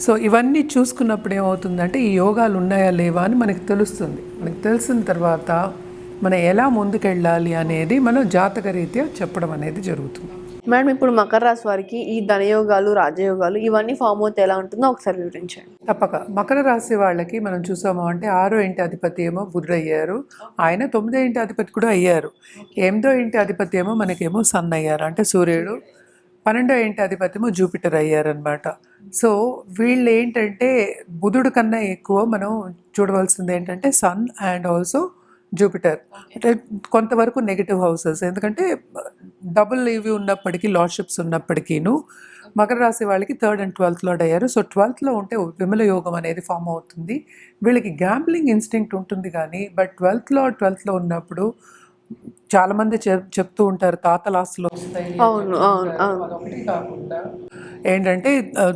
So ఇవన్నీ చూసుకున్నప్పుడు ఏమవుతుందంటే ఈ యోగాలు ఉన్నాయా లేవా అని మనకి తెలుస్తుంది. మనకి తెలిసిన తర్వాత మనం ఎలా ముందుకెళ్ళాలి అనేది మనం జాతక రీత్యా చెప్పడం అనేది జరుగుతుంది. మేడం ఇప్పుడు మకర రాశి వారికి ఈ ధనయోగాలు రాజయోగాలు ఇవన్నీ ఫామ్ అవుతే ఎలా ఉంటుందో ఒకసారి వివరించండి. తప్పక. మకర రాశి వాళ్ళకి మనం చూసాము అంటే ఆరో ఇంటి అధిపతి ఏమో బుధుడు అయ్యారు. ఆయన తొమ్మిదో ఇంటి అధిపతి కూడా అయ్యారు. ఎనిమిదో ఇంటి అధిపతి ఏమో మనకేమో సన్ అయ్యారు. అంటే సూర్యుడు. పన్నెండో ఇంటి అధిపతి ఏమో జూపిటర్ అయ్యారనమాట సో వీళ్ళు ఏంటంటే బుధుడు కన్నా ఎక్కువ మనం చూడవలసింది ఏంటంటే సన్ అండ్ ఆల్సో జూపిటర్ అంటే కొంతవరకు నెగిటివ్ హౌసెస్ ఎందుకంటే డబుల్ ఇవి ఉన్నప్పటికీ లార్డ్షిప్స్ ఉన్నప్పటికీను మకర రాశి వాళ్ళకి థర్డ్ అండ్ ట్వెల్త్ లార్డ్ అయ్యారు. సో ట్వెల్త్లో ఉంటే విమల యోగం అనేది ఫామ్ అవుతుంది. వీళ్ళకి గ్యాంబ్లింగ్ ఇన్స్టింక్ట్ ఉంటుంది కానీ బట్ ట్వెల్త్లో ట్వెల్త్లో ఉన్నప్పుడు చాలా మంది చెప్ చెప్తూ ఉంటారు తాతల ఆస్తులు వస్తాయి అవును, అవును, అవును. అదొకటి కాకుండా ఏంటంటే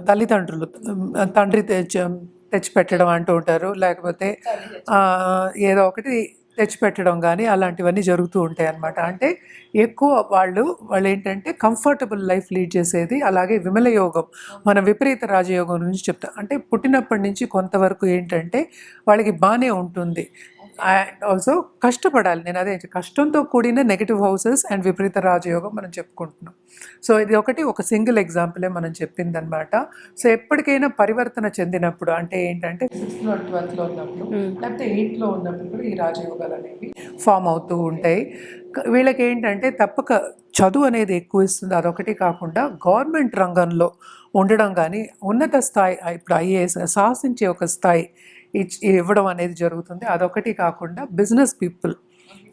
తల్లిదండ్రులు తండ్రి తెచ్చి తెచ్చిపెట్టడం అంటూ ఉంటారు. లేకపోతే ఏదో ఒకటి తెచ్చిపెట్టడం కానీ అలాంటివన్నీ జరుగుతూ ఉంటాయి అన్నమాట. అంటే ఎక్కువ వాళ్ళు వాళ్ళు ఏంటంటే కంఫర్టబుల్ లైఫ్ లీడ్ చేసేది అలాగే విమల యోగం. మన విపరీత రాజయోగం గురించి చెప్తాం అంటే పుట్టినప్పటి నుంచి కొంతవరకు ఏంటంటే వాళ్ళకి బాగానే ఉంటుంది. అండ్ ఆల్సో కష్టపడాలి. నేను అదే కష్టంతో కూడిన నెగిటివ్ హౌసెస్ అండ్ విపరీత రాజయోగం మనం చెప్పుకుంటున్నాం. సో ఇది ఒకటి ఒక సింగిల్ ఎగ్జాంపులే మనం చెప్పింది అనమాట సో ఎప్పటికైనా పరివర్తన చెందినప్పుడు అంటే ఏంటంటే సిక్స్త్లో ట్వెల్త్లో ఉన్నప్పుడు లేకపోతే ఎయిట్లో ఉన్నప్పుడు కూడా ఈ రాజయోగాలు అనేవి ఫామ్ అవుతూ ఉంటాయి. వీళ్ళకి ఏంటంటే తప్పక చదువు అనేది ఎక్కువ ఇస్తుంది. అదొకటి కాకుండా గవర్నమెంట్ రంగంలో ఉండడం కానీ ఉన్నత స్థాయి ఇప్పుడు ఐఏఎస్ శాసించే ఒక స్థాయి ఇవ్వడం అనేది జరుగుతుంది. అదొకటి కాకుండా బిజినెస్ పీపుల్.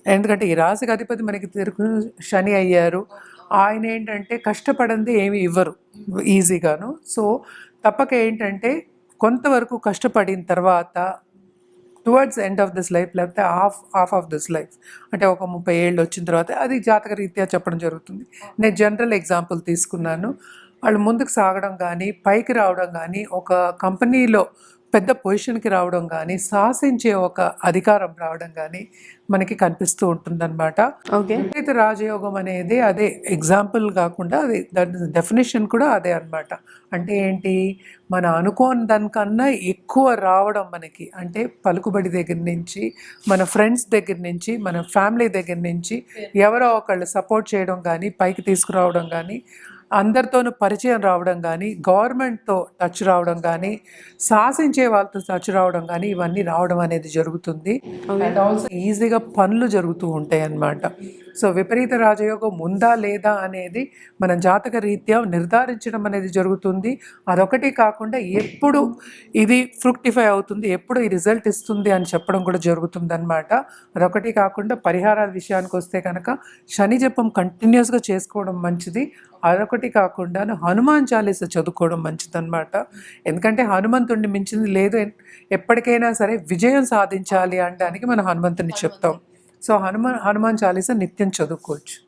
ఎందుకంటే ఈ రాశికి అధిపతి మనకి తిరుగు శని అయ్యారు. ఆయన ఏంటంటే కష్టపడింది ఏమి ఇవ్వరు. ఈజీగాను. సో తప్పక ఏంటంటే కొంతవరకు కష్టపడిన తర్వాత towards end of this life లేకపోతే half half of this life అంటే ఒక ముప్పై ఏళ్ళు వచ్చిన తర్వాత అది జాతక రీత్యా చెప్పడం జరుగుతుంది. నేను జనరల్ ఎగ్జాంపుల్ తీసుకున్నాను. వాళ్ళు ముందుకు సాగడం కానీ పైకి రావడం కానీ ఒక కంపెనీలో పెద్ద పొజిషన్కి రావడం కానీ శాసించే ఒక అధికారం రావడం కానీ మనకి కనిపిస్తూ ఉంటుందన్నమాట. ఓకే. విపరీత రాజయోగం అనేది అదే ఎగ్జాంపుల్ కాకుండా అది దాని డెఫినేషన్ కూడా అదే అన్నమాట. అంటే ఏంటి? మన అనుకోని దానికన్నా ఎక్కువ రావడం మనకి అంటే పలుకుబడి దగ్గర నుంచి మన ఫ్రెండ్స్ దగ్గర నుంచి మన ఫ్యామిలీ దగ్గర నుంచి ఎవరో ఒకళ్ళు సపోర్ట్ చేయడం కానీ పైకి తీసుకురావడం కానీ అందరితోనూ పరిచయం రావడం కానీ గవర్నమెంట్తో టచ్ రావడం కానీ శాసించే వాళ్ళతో టచ్ రావడం కానీ ఇవన్నీ రావడం అనేది జరుగుతుంది. అండ్ ఆల్సో ఈజీగా పనులు జరుగుతూ ఉంటాయి అన్నమాట. సో విపరీత రాజయోగం ఉందా లేదా అనేది మన జాతక రీత్యా నిర్ధారించడం అనేది జరుగుతుంది. అదొకటి కాకుండా ఎప్పుడు ఇది ఫ్రూక్టిఫై అవుతుంది ఎప్పుడు ఈ రిజల్ట్ ఇస్తుంది అని చెప్పడం కూడా జరుగుతుంది అనమాట అదొకటి కాకుండా పరిహారాల విషయానికి వస్తే కనుక శని జపం కంటిన్యూస్గా చేసుకోవడం మంచిది. అదొకటి కాకుండా హనుమాన్ చాలీస చదువుకోవడం మంచిదన్నమాట. ఎందుకంటే హనుమంతుడిని మించింది లేదు. ఎప్పటికైనా సరే విజయం సాధించాలి అనడానికి మనం హనుమంతుని చెప్తాం. సో హనుమాన్ హనుమాన్ చాలీస నిత్యం చదువుకోవచ్చు.